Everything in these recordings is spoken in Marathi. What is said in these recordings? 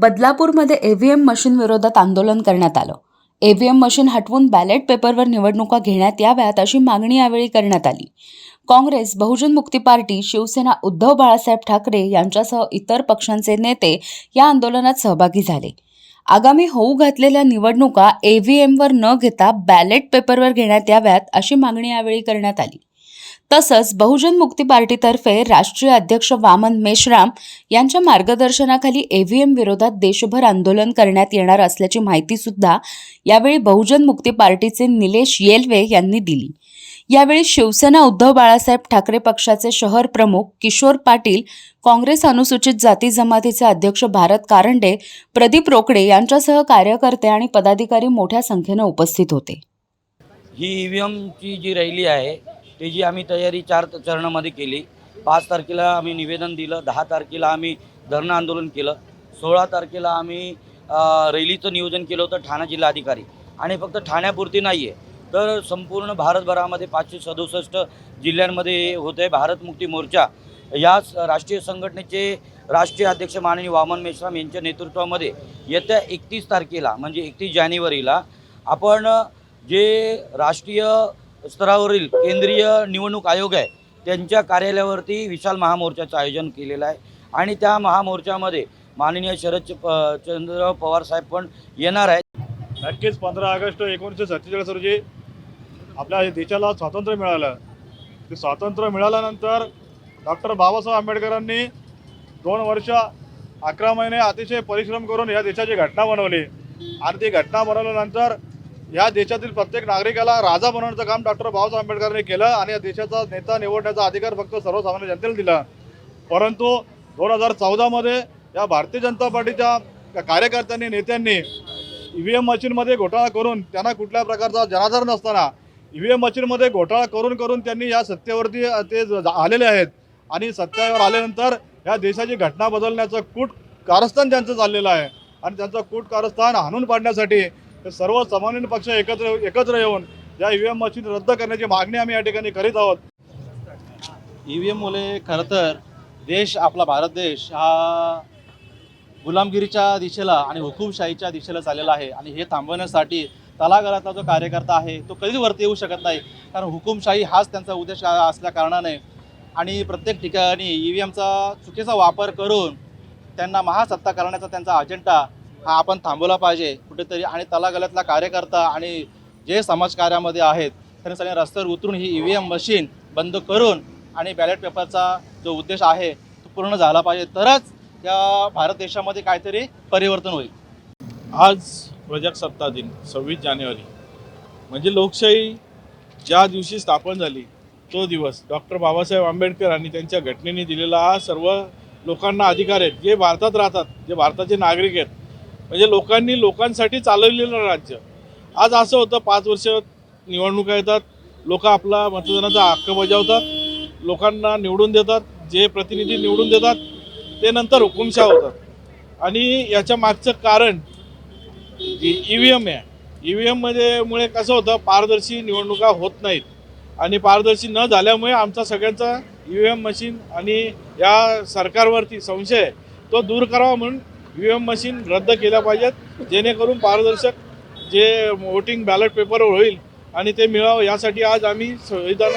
बदलापूरमध्ये ईव्हीएम मशीन विरोधात आंदोलन करण्यात आलं. ईव्हीएम मशीन हटवून बॅलेट पेपरवर निवडणुका घेण्यात याव्यात अशी मागणी यावेळी करण्यात आली. काँग्रेस बहुजन मुक्ती पार्टी शिवसेना उद्धव बाळासाहेब ठाकरे यांच्यासह इतर पक्षांचे नेते या आंदोलनात सहभागी झाले. आगामी होऊ घातलेल्या निवडणुका ईव्हीएमवर न घेता बॅलेट पेपरवर घेण्यात याव्यात अशी मागणी यावेळी करण्यात आली. तसंच बहुजन मुक्ती पार्टीतर्फे राष्ट्रीय अध्यक्ष वामन मेश्राम यांच्या मार्गदर्शनाखाली ईव्हीएम विरोधात देशभर आंदोलन करण्यात येणार असल्याची माहिती सुद्धा यावेळी बहुजन मुक्ती पार्टीचे निलेश येलवे यांनी दिली. यावेळी शिवसेना उद्धव बाळासाहेब ठाकरे पक्षाचे शहर प्रमुख किशोर पाटील काँग्रेस अनुसूचित जाती जमातीचे अध्यक्ष भारत कारंडे प्रदीप रोकडे यांच्यासह कार्यकर्ते आणि पदाधिकारी मोठ्या संख्येनं उपस्थित होते. ही ईव्हीएमची जी रॅली आहे त्याची आम्ही तयारी चार चरणामध्ये केली. पाच तारखेला आम्ही निवेदन दिलं दहा तारखेला आम्ही धरणं आंदोलन केलं सोळा तारखेला आम्ही रैलीचं रॅलीचं नियोजन केलं होतं ठाणा जिल्हाधिकारी. आणि फक्त ठाण्यापुरती नाही आहे तर संपूर्ण भारतभरामध्ये पाचशे सदुसष्ट जिल्ह्यांमध्ये होत आहे भारत मुक्ती मोर्चा. या स- राष्ट्रीय संघटनेचे राष्ट्रीय अध्यक्ष माननीय वामन मेश्राम यांच्या नेतृत्वामध्ये येत्या एकतीस तारखेला म्हणजे एकतीस जानेवारीला आपण जे राष्ट्रीय स्तरावरील केंद्रीय निवडणूक आयोग आहे. त्यांच्या कार्यालयावरती विशाल महामोर्चाचं आयोजन केलेलं आहे. आणि त्या महामोर्चामध्ये माननीय शरद प- चंद्र पवार साहेब पण येणार आहेत. नक्कीच पंधरा ऑगस्ट एकोणीसशे सत्तेचाळीस रोजी आपल्या देशाला स्वातंत्र्य मिळालं. ते स्वातंत्र्य मिळाल्यानंतर डॉक्टर बाबासाहेब आंबेडकरांनी दोन वर्ष अकरा महिने अतिशय परिश्रम करून या देशाची घटना बनवली. आणि ती घटना बनवल्यानंतर या देशातील प्रत्येक नागरिकाला राजा बनवण्याचं काम डॉक्टर बाबासाहेब आंबेडकरांनी केलं आणि या देशाचा नेता निवडण्याचा अधिकार फक्त सर्वसामान्य जनतेला दिला. परंतु दोन हजार चौदामध्ये या भारतीय जनता पार्टीच्या कार्यकर्त्यांनी नेत्यांनी ई व्ही एम मशीनमध्ये घोटाळा करून त्यांना कुठल्या प्रकारचा जनाधार नसताना ई व्ही एम मशीनमध्ये घोटाळा करून करून त्यांनी या सत्तेवरती ते आलेले आहेत. आणि सत्तेवर आल्यानंतर या देशाची घटना बदलण्याचं कूट कारस्थान त्यांचं चाललेलं आहे. आणि त्यांचं कूट कारस्थान हाणून पाडण्यासाठी हे सर्व सामान्य पक्ष एकत्र एकत्र येऊन या ई व्ही एम मशीन रद्द करण्याची मागणी आम्ही या ठिकाणी करीत आहोत. ई व्ही एममुळे खरं तर देश आपला भारत देश हा गुलामगिरीच्या दिशेला आणि हुकुमशाहीच्या दिशेला चाललेला आहे. आणि हे थांबवण्यासाठी तलागारातला जो कार्यकर्ता आहे तो कधीच वरती येऊ शकत नाही. कारण हुकुमशाही हाच त्यांचा उद्देश असल्या कारणाने. आणि प्रत्येक ठिकाणी ई व्ही एमचा चुकीचा वापर करून त्यांना महासत्ता करण्याचा त्यांचा अजेंडा हा आपण थांबवला पाहिजे कुठेतरी आणि तलागालातला कार्यकर्ता आणि जे समाजकार्यामध्ये आहेत त्यांनी सगळ्या रस्त्यावर उतरून ही ई व्ही एम मशीन बंद करून आणि बॅलेट पेपरचा जो उद्देश आहे तो पूर्ण झाला पाहिजे. तरच या भारत देशामध्ये काहीतरी परिवर्तन होईल. आज प्रजासत्ता दिन सव्वीस जानेवारी. म्हणजे लोकशाही ज्या दिवशी स्थापन झाली तो दिवस डॉक्टर बाबासाहेब आंबेडकर आणि त्यांच्या घटनेने दिलेला हा सर्व लोकांना अधिकार आहेत जे भारतात राहतात जे भारताचे नागरिक आहेत म्हणजे लोकांनी लोकांसाठी चालवलेलं राज्य. आज असं होतं पाच वर्ष निवडणुका येतात लोक आपला मतदानाचा हक्क बजावतात लोकांना निवडून देतात जे प्रतिनिधी निवडून देतात ते नंतर हुकुमशाह होतात. आणि याच्या मागचं कारण ई व्ही एम आहे. ई व्ही एममध्ये मुळे कसं होतं पारदर्शी निवडणुका होत नाहीत. आणि पारदर्शी न झाल्यामुळे आमचा सगळ्यांचा ई व्ही एम मशीन आणि या सरकारवरती संशय आहे, तो दूर करावा म्हणून व्ही एम मशीन रद्द केल्या पाहिजेत जेणेकरून पारदर्शक जे वोटिंग बॅलेट पेपरवर होईल आणि ते मिळावं यासाठी आज आम्ही संविधान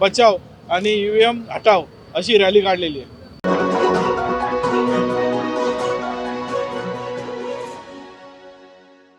बचाव आणि ई व्ही एम हटाव अशी रॅली काढलेली आहे.